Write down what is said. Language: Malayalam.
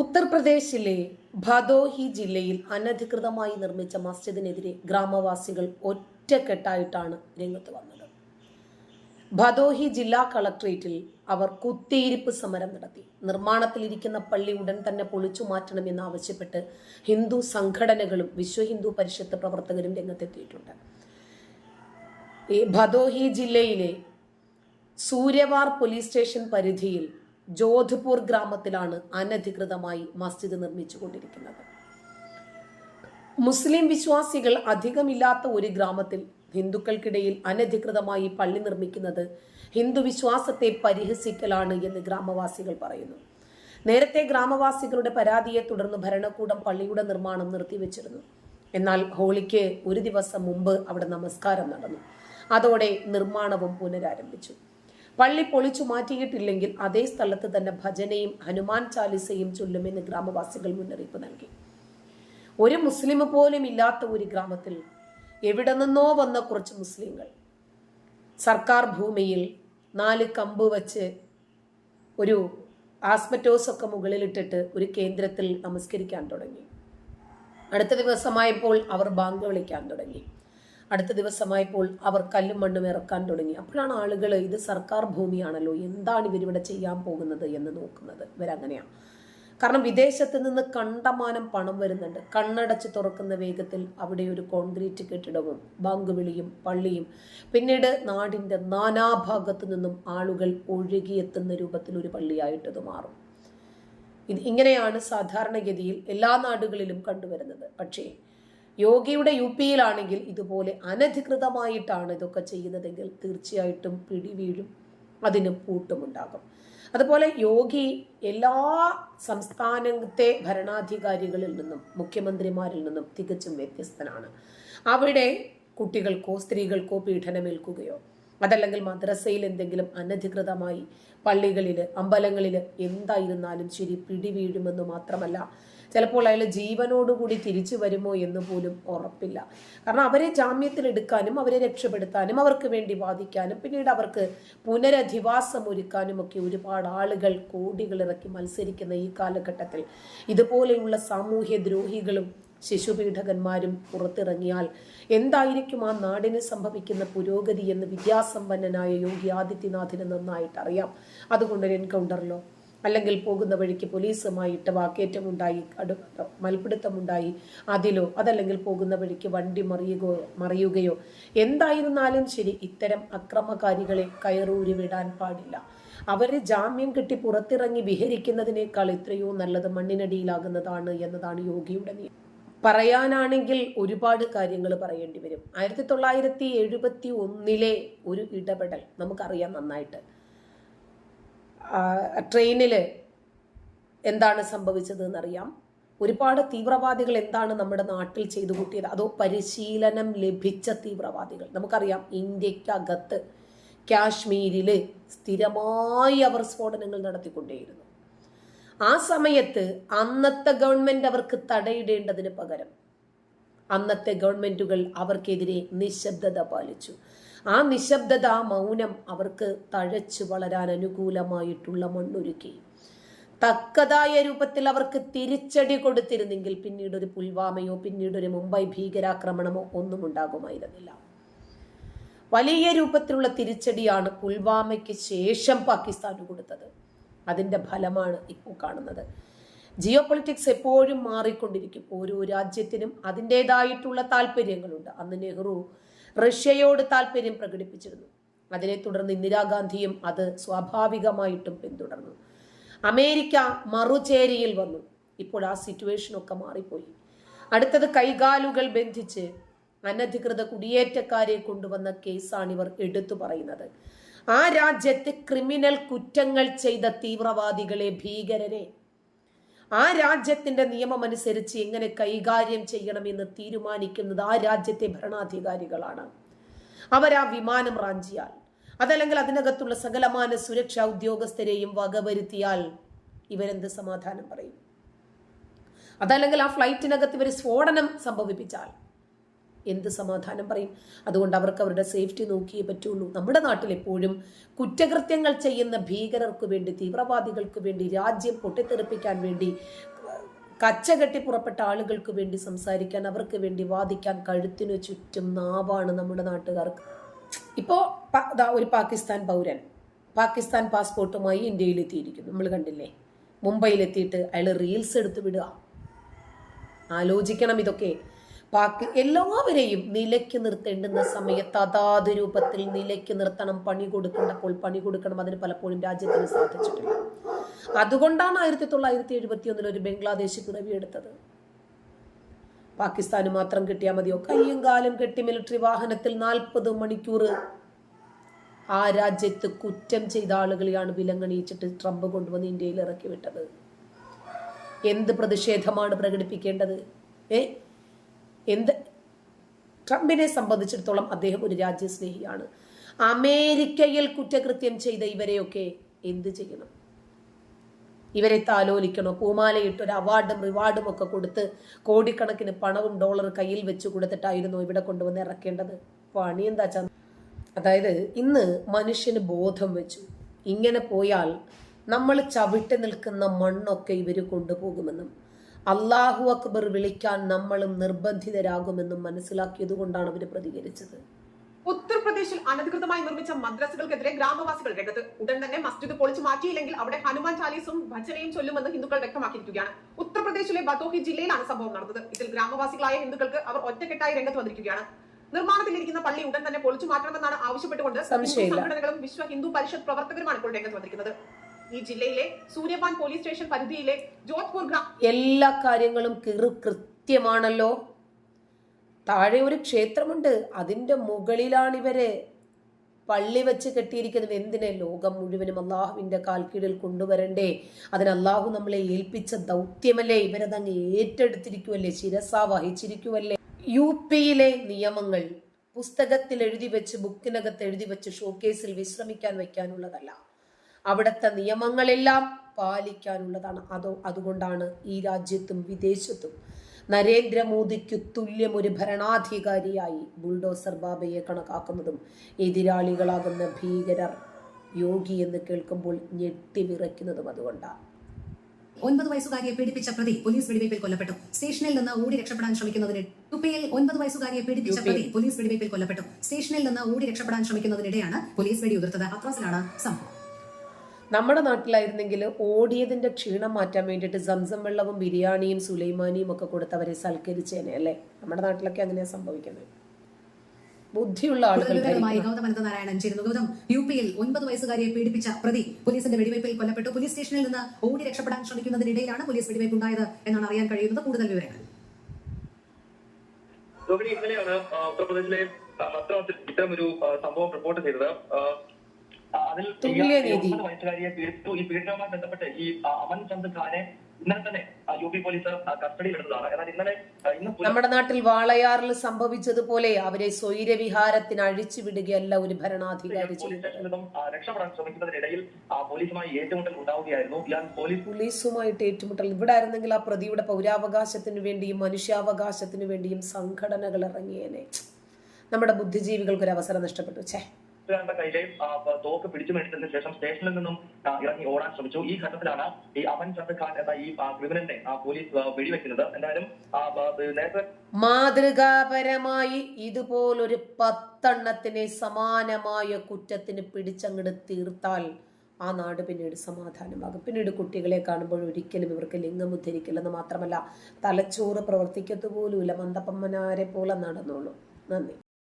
ഉത്തർപ്രദേശിലെ ഭദോഹി ജില്ലയിൽ അനധികൃതമായി നിർമ്മിച്ച മസ്ജിദിനെതിരെ ഗ്രാമവാസികൾ ഒറ്റക്കെട്ടായിട്ടാണ് രംഗത്ത് വന്നത്. ഭദോഹി ജില്ലാ കളക്ട്രേറ്റിൽ അവർ കുത്തിയിരിപ്പ് സമരം നടത്തി. നിർമ്മാണത്തിലിരിക്കുന്ന പള്ളി ഉടൻ തന്നെ പൊളിച്ചു മാറ്റണമെന്ന് ആവശ്യപ്പെട്ട് ഹിന്ദു സംഘടനകളും വിശ്വ ഹിന്ദു പരിഷത്ത് പ്രവർത്തകരും രംഗത്തെത്തിയിട്ടുണ്ട്. ഈ ഭദോഹി ജില്ലയിലെ സൂര്യവാർ പോലീസ് സ്റ്റേഷൻ പരിധിയിൽ ജോധ്പൂർ ഗ്രാമത്തിലാണ് അനധികൃതമായി മസ്ജിദ് നിർമ്മിച്ചു കൊണ്ടിരിക്കുന്നത് മുസ്ലിം വിശ്വാസികൾ അധികമില്ലാത്ത ഒരു ഗ്രാമത്തിൽ ഹിന്ദുക്കൾക്കിടയിൽ അനധികൃതമായി പള്ളി നിർമ്മിക്കുന്നത് ഹിന്ദു വിശ്വാസത്തെ പരിഹസിക്കലാണ് എന്ന് ഗ്രാമവാസികൾ പറയുന്നു. നേരത്തെ ഗ്രാമവാസികളുടെ പരാതിയെ തുടർന്ന് ഭരണകൂടം പള്ളിയുടെ നിർമ്മാണം നിർത്തിവെച്ചിരുന്നു. എന്നാൽ ഹോളിക്ക് ഒരു ദിവസം മുമ്പ് അവിടെ നമസ്കാരം നടന്നു. അതോടെ നിർമ്മാണവും പുനരാരംഭിച്ചു. പള്ളി പൊളിച്ചു മാറ്റിയിട്ടില്ലെങ്കിൽ അതേ സ്ഥലത്ത് തന്നെ ഭജനയും ഹനുമാൻ ചാലിസയും ചൊല്ലുമെന്ന് ഗ്രാമവാസികൾ മുന്നറിയിപ്പ് നൽകി. ഒരു മുസ്ലിം പോലും ഇല്ലാത്ത ഒരു ഗ്രാമത്തിൽ എവിടെ നിന്നോ വന്ന കുറച്ച് മുസ്ലിങ്ങൾ. സർക്കാർ ഭൂമിയിൽ നാല് കമ്പ് വച്ച് ഒരു ആസ്പെറ്റോസ് ഒക്കെ മുകളിലിട്ടിട്ട് ഒരു കേന്ദ്രത്തിൽ നമസ്കരിക്കാൻ തുടങ്ങി. അടുത്ത ദിവസമായപ്പോൾ അവർ ബാങ്ക് വിളിക്കാൻ തുടങ്ങി. അടുത്ത ദിവസമായപ്പോൾ അവർ കല്ലും മണ്ണും ഇറക്കാൻ തുടങ്ങി. അപ്പോഴാണ് ആളുകൾ ഇത് സർക്കാർ ഭൂമിയാണല്ലോ എന്താണ് ഇവരിവിടെ ചെയ്യാൻ പോകുന്നത് എന്ന് നോക്കുന്നത്. ഇവരങ്ങനെയാണ്. കാരണം വിദേശത്ത് നിന്ന് കണ്ടമാനം പണം വരുന്നുണ്ട്. കണ്ണടച്ച് തുറക്കുന്ന വേഗത്തിൽ അവിടെ ഒരു കോൺക്രീറ്റ് കെട്ടിടവും ബാങ്ക് വിളിയും പള്ളിയും പിന്നീട് നാടിന്റെ നാനാഭാഗത്തു നിന്നും ആളുകൾ ഒഴുകിയെത്തുന്ന രൂപത്തിൽ ഒരു പള്ളിയായിട്ടത് മാറും. ഇത് ഇങ്ങനെയാണ് സാധാരണഗതിയിൽ എല്ലാ നാടുകളിലും കണ്ടുവരുന്നത്. പക്ഷേ യോഗിയുടെ യു പിയിലാണെങ്കിൽ ഇതുപോലെ അനധികൃതമായിട്ടാണ് ഇതൊക്കെ ചെയ്യുന്നതെങ്കിൽ തീർച്ചയായിട്ടും പിടിവീഴും അതിന് പൂട്ടുമുണ്ടാകും. അതുപോലെ യോഗി എല്ലാ സംസ്ഥാനത്തെ ഭരണാധികാരികളിൽ നിന്നും മുഖ്യമന്ത്രിമാരിൽ നിന്നും തികച്ചും വ്യത്യസ്തനാണ്. അവിടെ കുട്ടികൾക്കോ സ്ത്രീകൾക്കോ പീഡനമേൽക്കുകയോ അതല്ലെങ്കിൽ മദ്രസയിൽ എന്തെങ്കിലും അനധികൃതമായി പള്ളികളിൽ അമ്പലങ്ങളിൽ എന്തായിരുന്നാലും ശരി പിടിവീഴുമെന്ന് മാത്രമല്ല ചിലപ്പോൾ അയാൾ ജീവനോടുകൂടി തിരിച്ചു വരുമോ എന്ന് പോലും ഉറപ്പില്ല. കാരണം അവരെ ജാമ്യത്തിൽ ജാമ്യത്തിലെടുക്കാനും അവരെ രക്ഷപ്പെടുത്താനും അവർക്ക് വേണ്ടി വാദിക്കാനും പിന്നീട് അവർക്ക് പുനരധിവാസം ഒരുക്കാനും ഒക്കെ ഒരുപാട് ആളുകൾ കോടികൾ ഇറക്കി മത്സരിക്കുന്ന ഈ കാലഘട്ടത്തിൽ ഇതുപോലെയുള്ള സാമൂഹ്യ ദ്രോഹികളും ശിശുപീഠകന്മാരും പുറത്തിറങ്ങിയാൽ എന്തായിരിക്കും ആ നാടിന് സംഭവിക്കുന്ന പുരോഗതി എന്ന് വിദ്യാസമ്പന്നനായ യോഗി ആദിത്യനാഥിന് നന്നായിട്ട് അറിയാം അതുകൊണ്ട് എൻകൗണ്ടറിലോ അല്ലെങ്കിൽ പോകുന്ന വഴിക്ക് പോലീസുമായിട്ട് വാക്കേറ്റമുണ്ടായി അടു മൽപ്പിടുത്തമുണ്ടായി അതിലോ അതല്ലെങ്കിൽ പോകുന്ന വഴിക്ക് വണ്ടി മറിയുകയോ മറിയുകയോ എന്തായിരുന്നാലും ശരി ഇത്തരം അക്രമകാരികളെ കയറൂരി വിടാൻ പാടില്ല. അവരെ ജാമ്യം കിട്ടി പുറത്തിറങ്ങി വിഹരിക്കുന്നതിനേക്കാൾ എത്രയോ നല്ലത് മണ്ണിനടിയിലാകുന്നതാണ് എന്നതാണ് യോഗിയുടെ നിയമം. പറയാനാണെങ്കിൽ ഒരുപാട് കാര്യങ്ങൾ പറയേണ്ടി വരും. ആയിരത്തി തൊള്ളായിരത്തി എഴുപത്തി ഒന്നിലെ ഒരു ഇടപെടൽ നമുക്കറിയാം നന്നായിട്ട്. ട്രെയിനിൽ എന്താണ് സംഭവിച്ചത് എന്നറിയാം ഒരുപാട് തീവ്രവാദികൾ എന്താണ് നമ്മുടെ നാട്ടിൽ ചെയ്തു കൂട്ടിയത്? അതോ പരിശീലനം ലഭിച്ച തീവ്രവാദികൾ? നമുക്കറിയാം ഇന്ത്യക്കകത്ത് കാശ്മീരിൽ സ്ഥിരമായി അവർ സ്ഫോടനങ്ങൾ നടത്തിക്കൊണ്ടേയിരുന്നു. ആ സമയത്ത് അന്നത്തെ ഗവൺമെന്റ് അവർക്ക് തടയിടേണ്ടതിന് പകരം അന്നത്തെ ഗവൺമെന്റുകൾ അവർക്കെതിരെ നിശബ്ദത പാലിച്ചു. ആ നിശബ്ദത മൗനം അവർക്ക് തഴച്ചു വളരാൻ അനുകൂലമായിട്ടുള്ള മണ്ണൊരുക്കി. തക്കതായ രൂപത്തിൽ അവർക്ക് തിരിച്ചടി കൊടുത്തിരുന്നെങ്കിൽ പിന്നീട് ഒരു പുൽവാമയോ പിന്നീട് ഒരു മുംബൈ ഭീകരാക്രമണമോ ഒന്നും ഉണ്ടാകുമായിരുന്നില്ല. വലിയ രൂപത്തിലുള്ള തിരിച്ചടിയാണ് പുൽവാമയ്ക്ക് ശേഷം പാകിസ്ഥാന് കൊടുത്തത്. അതിന്റെ ഫലമാണ് ഇപ്പോൾ കാണുന്നത്. ജിയോ പൊളിറ്റിക്സ് എപ്പോഴും മാറിക്കൊണ്ടിരിക്കും. ഓരോ രാജ്യത്തിനും അതിന്റെതായിട്ടുള്ള താല്പര്യങ്ങളുണ്ട്. അന്ന് നെഹ്റു റഷ്യയോട് താല്പര്യം പ്രകടിപ്പിച്ചിരുന്നു. അതിനെ തുടർന്ന് ഇന്ദിരാഗാന്ധിയും അത് സ്വാഭാവികമായിട്ടും പിന്തുടർന്നു. അമേരിക്ക മറുചേരിയിൽ വന്നു. ഇപ്പോൾ ആ സിറ്റുവേഷനൊക്കെ മാറിപ്പോയി. അടുത്തത് കൈകാലുകൾ ബന്ധിച്ച് അനധികൃത കുടിയേറ്റക്കാരെ കൊണ്ടുവന്ന കേസാണ് ഇവർ എടുത്തു പറയുന്നത്. ആ രാജ്യത്തെ ക്രിമിനൽ കുറ്റങ്ങൾ ചെയ്ത തീവ്രവാദികളെ ഭീകരരെ ആ രാജ്യത്തിന്റെ നിയമം അനുസരിച്ച് എങ്ങനെ കൈകാര്യം ചെയ്യണമെന്ന് തീരുമാനിക്കുന്നത് ആ രാജ്യത്തെ ഭരണാധികാരികളാണ്. അവർ ആ വിമാനം റാഞ്ചിയാൽ അതല്ലെങ്കിൽ അതിനകത്തുള്ള സകലമാന സുരക്ഷാ ഉദ്യോഗസ്ഥരെയും വകവരുത്തിയാൽ ഇവരെന്ത് സമാധാനം പറയും? അതല്ലെങ്കിൽ ആ ഫ്ലൈറ്റിനകത്ത് ഇവർ സ്ഫോടനം സംഭവിപ്പിച്ചാൽ എന്ത് സമാധാനം പറയും? അതുകൊണ്ട് അവർക്ക് അവരുടെ സേഫ്റ്റി നോക്കിയേ പറ്റുള്ളൂ. നമ്മുടെ നാട്ടിൽ എപ്പോഴും കുറ്റകൃത്യങ്ങൾ ചെയ്യുന്ന ഭീകരർക്ക് വേണ്ടി തീവ്രവാദികൾക്ക് വേണ്ടി രാജ്യം പൊട്ടിത്തെറിപ്പിക്കാൻ വേണ്ടി കച്ചകെട്ടി പുറപ്പെട്ട ആളുകൾക്ക് വേണ്ടി സംസാരിക്കാൻ അവർക്ക് വേണ്ടി വാദിക്കാൻ കഴുത്തിനു ചുറ്റും നാവാണ് നമ്മുടെ നാട്ടുകാർക്ക്. ഇപ്പോൾ ഒരു പാകിസ്ഥാൻ പൗരൻ. പാകിസ്ഥാൻ പാസ്പോർട്ടുമായി ഇന്ത്യയിലെത്തിയിരിക്കുന്നു നമ്മൾ കണ്ടില്ലേ? മുംബൈയിലെത്തിയിട്ട് അയാൾ റീൽസ് എടുത്ത് വിടുക. ആലോചിക്കണം ഇതൊക്കെ. പാക് എല്ലാവരെയും നിലയ്ക്ക് നിർത്തേണ്ടുന്ന സമയത്ത് അതാത് രൂപത്തിൽ നിലയ്ക്ക് നിർത്തണം പണി കൊടുക്കേണ്ടപ്പോൾ പണി കൊടുക്കണം അതിന് പലപ്പോഴും രാജ്യത്തിന് സാധിച്ചിട്ടില്ല. അതുകൊണ്ടാണ് ആയിരത്തി തൊള്ളായിരത്തി എഴുപത്തി ഒന്നിൽ ഒരു ബംഗ്ലാദേശ് പിറവിയെടുത്തത്. പാകിസ്ഥാന് മാത്രം കിട്ടിയാൽ മതിയോ? കയ്യും കാലും കെട്ടി മിലിറ്ററി വാഹനത്തിൽ നാൽപ്പത് മണിക്കൂർ ആ രാജ്യത്ത് കുറ്റം ചെയ്ത ആളുകളെയാണ് വിലങ്ങണിയിച്ചിട്ട് ട്രംപ് കൊണ്ടുവന്ന് ഇന്ത്യയിൽ ഇറക്കി വിട്ടത് എന്ത് പ്രതിഷേധമാണ് പ്രകടിപ്പിക്കേണ്ടത്? ഏ? എന്ത്? ട്രംപിനെ സംബന്ധിച്ചിടത്തോളം അദ്ദേഹം ഒരു രാജ്യസ്നേഹിയാണ്. അമേരിക്കയിൽ കുറ്റകൃത്യം ചെയ്ത ഇവരെയൊക്കെ എന്ത് ചെയ്യണം? ഇവരെ താലോലിക്കണോ? പൂമാലയിട്ട് ഒരു അവാർഡും റിവാർഡും ഒക്കെ കൊടുത്ത് കോടിക്കണക്കിന് പണവും ഡോളർ കയ്യിൽ വെച്ച് കൊടുത്തിട്ടായിരുന്നു ഇവിടെ കൊണ്ടുവന്ന് ഇറക്കേണ്ടത്. പണി എന്താ ചന്ത അതായത് ഇന്ന് മനുഷ്യന് ബോധം വെച്ചു. ഇങ്ങനെ പോയാൽ നമ്മൾ ചവിട്ടി നിൽക്കുന്ന മണ്ണൊക്കെ ഇവർ കൊണ്ടുപോകുമെന്നും. അള്ളാഹു അക്ബർ വിളിക്കാൻ നമ്മളും നിർബന്ധിതരാകുമെന്നും മനസ്സിലാക്കിയത് കൊണ്ടാണ് അവർ പ്രതികരിച്ചത്. ഉത്തർപ്രദേശിൽ അനധികൃതമായി നിർമ്മിച്ച മദ്രസകൾക്കെതിരെ ഗ്രാമവാസികൾ രംഗത്ത് ഉടൻ തന്നെ മസ്ജിദ് പൊളിച്ചു മാറ്റിയില്ലെങ്കിൽ അവിടെ ഹനുമാൻ ചാലീസും ഭജനയും ചൊല്ലുമെന്ന് ഹിന്ദുക്കൾ വ്യക്തമാക്കിയിരിക്കുകയാണ്. ഉത്തർപ്രദേശിലെ ബദോഹി ജില്ലയിലാണ് സംഭവം നടന്നത്. ഇതിൽ ഗ്രാമവാസികളായ ഹിന്ദുക്കൾക്ക് അവർ ഒറ്റക്കെട്ടായി രംഗത്ത് വന്നിരിക്കുകയാണ്. നിർമ്മാണത്തിലിരിക്കുന്ന പള്ളി ഉടൻ തന്നെ പൊളിച്ചു മാറ്റണമെന്നാണ് ആവശ്യപ്പെട്ടുകൊണ്ട്. സംഘടനകളും വിശ്വ ഹിന്ദു പരിഷത്ത് പ്രവർത്തകരുമാണ് ഇപ്പോൾ രംഗത്ത് വന്നിരിക്കുന്നത്. ഈ ജില്ലയിലെ സൂര്യപാൻ പോലീസ് സ്റ്റേഷൻ പരിധിയിലെ ജോധ്പൂർ ഗ്രാമ എല്ലാ കാര്യങ്ങളും കിറു കൃത്യമാണല്ലോ. താഴെ ഒരു ക്ഷേത്രമുണ്ട്. അതിന്റെ മുകളിലാണ് ഇവർ പള്ളി വെച്ച് കെട്ടിയിരിക്കുന്നത്. എന്തിനെ ലോകം മുഴുവനും അള്ളാഹുവിന്റെ കാൽക്കീഴിൽ കൊണ്ടുവരണ്ടേ? അതിന് അള്ളാഹു നമ്മളെ ഏൽപ്പിച്ച ദൗത്യമല്ലേ? ഇവരതങ്ങ് ഏറ്റെടുത്തിരിക്കുവല്ലേ? ശിരസ വഹിച്ചിരിക്കുവല്ലേ? യു പിയിലെ നിയമങ്ങൾ പുസ്തകത്തിൽ എഴുതി വെച്ച് ബുക്കിനകത്ത് എഴുതി വെച്ച് ഷോക്കേസിൽ വിശ്രമിക്കാൻ വെക്കാനുള്ളതല്ല അവിടുത്തെ നിയമങ്ങളെല്ലാം പാലിക്കാനുള്ളതാണ്. അതോ അതുകൊണ്ടാണ് ഈ രാജ്യത്തും വിദേശത്തും നരേന്ദ്രമോദിക്ക് തുല്യം ഒരു ഭരണാധികാരിയായി ബുൾഡോസർ ബാബയെ കണക്കാക്കുന്നതും എതിരാളികളാകുന്ന ഭീകരർ യോഗി എന്ന് കേൾക്കുമ്പോൾ ഞെട്ടിവിറയ്ക്കുന്നതും അതുകൊണ്ടാണ്. ഒൻപത് വയസ്സുകാരിയെ പീഡിപ്പിച്ച പ്രതി പോലീസ് വെടിവയ്പിൽ കൊല്ലപ്പെട്ടു. സ്റ്റേഷനിൽ നിന്ന് ഓടി രക്ഷപ്പെടാൻ ശ്രമിക്കുന്നതിന് യുപിയിൽ ഒൻപത് വയസ്സുകാരിയെ പീഡിപ്പിച്ച പ്രതി പോലീസ് വെടിവയ്പിൽ കൊല്ലപ്പെട്ടു. സ്റ്റേഷനിൽ നിന്ന് ഓടി രക്ഷപ്പെടാൻ ശ്രമിക്കുന്നതിനിടെയാണ് പോലീസ് വെടിയുതിർത്തത്. അത്രാസിലാണ് സംഭവം. നമ്മുടെ നാട്ടിലായിരുന്നെങ്കിൽ ഓടിയതിന്റെ ക്ഷീണം മാറ്റാൻ വേണ്ടിയിട്ട് സംസം വെള്ളവും ബിരിയാണിയും സുലൈമാനിയും ഒക്കെ കൊടുത്തവരെ സൽക്കരിച്ചേനെ അല്ലേ? നമ്മുടെ നാട്ടിലൊക്കെ അങ്ങനെയാണ് സംഭവിക്കുന്നത്. ബുദ്ധിയുള്ള ആളുകൾ വിവരങ്ങളുമായി ഗൗതം അനന്തനാരായണൻ ചേരുന്നു. ഗൗതം യു പിയിൽ ഒൻപത് വയസ്സുകാരിയെ പീഡിപ്പിച്ച പ്രതി പോലീസിന്റെ വെടിവയ്പിൽ കൊല്ലപ്പെട്ടു. പോലീസ് സ്റ്റേഷനിൽ നിന്ന് ഓടി രക്ഷപ്പെടാൻ ശ്രമിക്കുന്നതിനിടയിലാണ് പോലീസ് വെടിവയ്പ് ഉണ്ടായത് എന്നാണ് അറിയാൻ കഴിയുന്നത്. കൂടുതൽ വിവരങ്ങൾ. ഇന്നലെയാണ് ഉത്തർപ്രദേശിലെ മദ്രാസിൽ ഇത്തരം ഒരു സംഭവം റിപ്പോർട്ട് ചെയ്തത്. അതിൽ വയസ്സുകാരിയെ പീഡിപ്പിച്ചു ഈ പീഡനവുമായി ബന്ധപ്പെട്ട് ഈ അമൻ ചന്ദ് ഖാനെ ഇന്നലെ തന്നെ യു പി പോലീസ് കസ്റ്റഡിയിലെടുത്തതാണ് എന്നാൽ ഇന്നലെ നമ്മുടെ നാട്ടിൽ വാളയാറിൽ സംഭവിച്ചതുപോലെ അവരെ സ്വൈരവിഹാരത്തിന് അഴിച്ചു വിടുകയല്ല ഒരു ഭരണാധികാരി രക്ഷപ്പെടാൻ ശ്രമിക്കുന്നതിനിടയിൽ പോലീസുമായി ഏറ്റുമുട്ടൽ ഉണ്ടാവുകയായിരുന്നു. പോലീസ് പോലീസുമായിട്ട് ഏറ്റുമുട്ടൽ. ഇവിടെ ആയിരുന്നെങ്കിൽ ആ പ്രതിയുടെ പൗരാവകാശത്തിന് വേണ്ടിയും മനുഷ്യാവകാശത്തിനു വേണ്ടിയും സംഘടനകൾ ഇറങ്ങിയേനെ. നമ്മുടെ ബുദ്ധിജീവികൾക്ക് ഒരു അവസരം നഷ്ടപ്പെട്ടു. ഛേ. ാരുടെ കയ്യിലെ തോക്ക് പിടിച്ചു മേടിച്ചതിന് ശേഷം സ്റ്റേഷനിൽ നിന്നും ഇറങ്ങി ഓടാൻ ശ്രമിച്ചു. ഈ ഘട്ടത്തിലാണ് ഈ അവൻ ചന്ദ് ഖാൻ എന്ന ഈ ക്രിമിനലിനെ പോലീസ് വെടിവെക്കുന്നത്. എന്തായാലും നേരത്തെ മാതൃകാപരമായി ഇതുപോലൊരു പത്തെണ്ണത്തിനെ സമാനമായ കുറ്റത്തിന് പിടിച്ചങ്ങട് തീർത്താൽ ആ നാട് പിന്നീട് സമാധാനമാകും. പിന്നീട് കുട്ടികളെ കാണുമ്പോൾ ഒരിക്കലും ഇവർക്ക് ലിംഗം ഉദ്ധരിക്കില്ലെന്ന് മാത്രമല്ല തലച്ചോറ് പ്രവർത്തിക്കത്തുപോലുമില്ല മന്ദപ്പമ്മനാരെ പോലെ നടന്നോളൂ. നന്ദി.